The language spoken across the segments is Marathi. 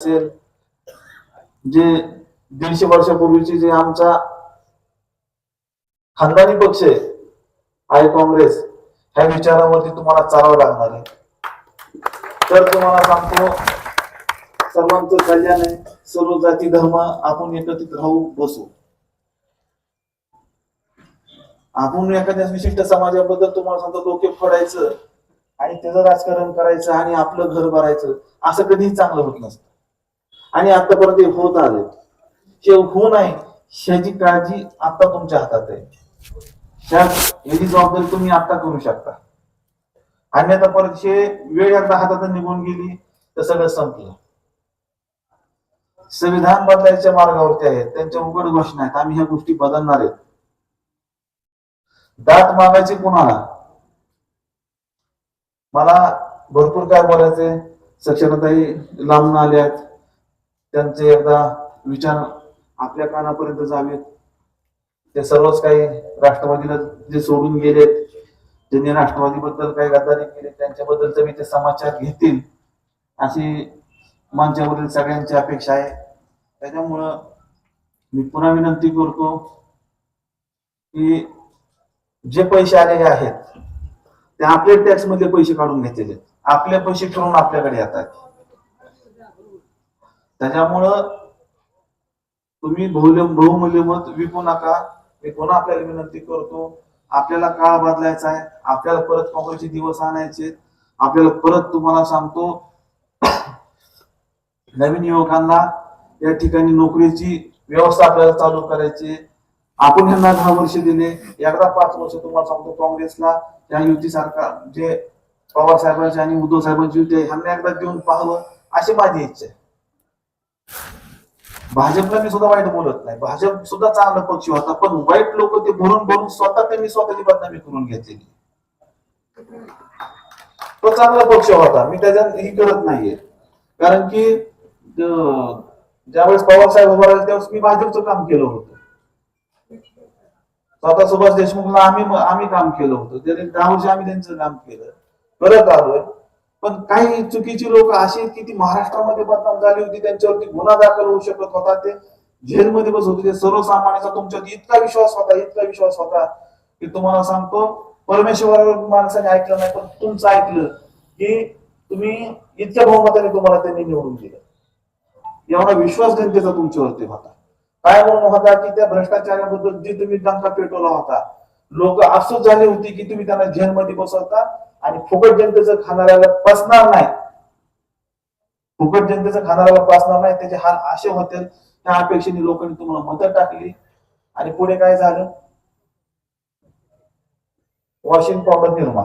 असेल जे दीडशे वर्षापूर्वीचे जे आमचा खानदानी पक्ष आहे काँग्रेस ह्या विचारावरती तुम्हाला चालावं लागणार आहे. तर तुम्हाला सांगतो सर्वांचं कल्याण आहे सर्व जाती धर्म आपण एकत्रित राहू बसू. आपण एखाद्या विशिष्ट समाजाबद्दल तुम्हाला सांगतो डोके फोडायचं आणि त्याचं राजकारण करायचं आणि आपलं घर भरायचं असं कधीही चांगलं होत नसतं. आणि आतापर्यंत होत आले. हे होऊ नये ह्याची काळजी आता तुमच्या हातात आहे. याची जबाबदारी तुम्ही आता करू शकता. अन्यथा परत हे वेळ एकदा हातात निघून गेली तर सगळं संपलं. संविधान बदलायच्या मार्गावरती आहेत. त्यांच्या उघड घोषणा आहेत. आम्ही ह्या गोष्टी बदलणार आहेत. दात मागायचे कोणाला? मला भरपूर काय बोलायचे सक्षमताई लांबून आल्या आहेत त्यांचे एकदा विचार आपल्या कानापर्यंत जावेत. ते सर्वच काही राष्ट्रवादीला जे सोडून गेलेत ज्यांनी राष्ट्रवादीबद्दल काही गद्दारी केली त्यांच्याबद्दलचे मी ते समाचार घेतील अशी मंचावरील सगळ्यांची अपेक्षा आहे. त्याच्यामुळं मी पुन्हा विनंती करतो की जे पैसे आलेले आहेत ते आपले टॅक्समध्ये पैसे काढून घेतलेले आपले पैसे फिरून आपल्याकडे येतात. त्याच्यामुळं तुम्ही बहुल बहुमूल्य मत विकू नका. मी पुन्हा आपल्याला विनंती करतो आपल्याला काळ बदलायचा आहे. आपल्याला परत काँग्रेसचे दिवस आणायचे आपल्याला परत तुम्हाला सांगतो नवीन युवकांना या ठिकाणी नोकरीची व्यवस्था आपल्याला चालू करायची आपण यांना दहा वर्ष दिले एकदा पाच वर्ष तुम्हाला सांगतो काँग्रेसला या युती सरकार जे पवार साहेबांची आणि उद्धव साहेबांची युती आहे ह्यांना एकदा देऊन पाहावं अशी माझी इच्छा आहे. भाजपला मी सुद्धा वाईट बोलत नाही. भाजप सुद्धा चांगला पक्ष होता पण वाईट लोक ते भरून भरून स्वतः त्यांनी स्वतःची बदनामी करून घेतलेली. तो चांगला पक्ष होता. मी त्याच्यात ही करत नाहीये. कारण की ज्यावेळेस पवार साहेब उभा राहिले त्यावेळेस मी भाजपचं काम केलं होतं. स्वतः सुभाष देशमुखला आम्ही आम्ही काम केलं होतं. त्याने दहा वर्ष आम्ही त्यांचं काम केलं. करत आलोय. पण काही चुकीची लोक अशी की ती महाराष्ट्रामध्ये बदनाम झाली होती त्यांच्यावरती गुन्हा दाखल होऊ शकत होता ते जेलमध्ये बस होते. ते सर्वसामान्याचा तुमच्यावर इतका विश्वास होता इतका विश्वास होता की तुम्हाला सांगतो परमेश्वरावर माणसाने ऐकलं नाही पण तुमचं ऐकलं की तुम्ही इतक्या बहुमताने तुम्हाला त्यांनी निवडून दिलं. एवढा विश्वास जनतेचा तुमच्यावरती होता. काय म्हणून होता की त्या भ्रष्टाचाराबद्दल जे तुम्ही डंका पेटवला होता लोक अफसोस झाले होते की तुम्ही त्यांना जेलमध्ये बसवता आणि फुकट जनतेचं खाणाऱ्याला पसणार नाही. फुकट जनतेचं खाणाऱ्याला पासणार नाही. त्याचे हाल असे होते. त्या अपेक्षेने लोकांनी तुम्हाला मदत टाकली. आणि पुढे काय झालं? वॉशिंग पावडर निर्मा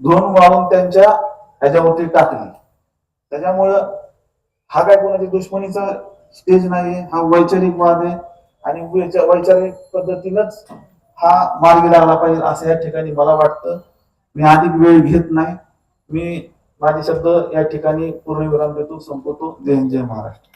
धुवून वाळून त्यांच्या ह्याच्यावरती टाकली. त्याच्यामुळं हा काय कोणाच्या दुश्मनीचा स्टेज नाही हा वैचारिक वाद आहे. आणि वैचारिक पद्धतीनंच हा मार्गी लागला पाहिजे असं या ठिकाणी मला वाटतं. मी अधिक वेळ घेत नाही. मी माझे शब्द या ठिकाणी पूर्णविराम देतो संपवतो. जय जय महाराष्ट्र.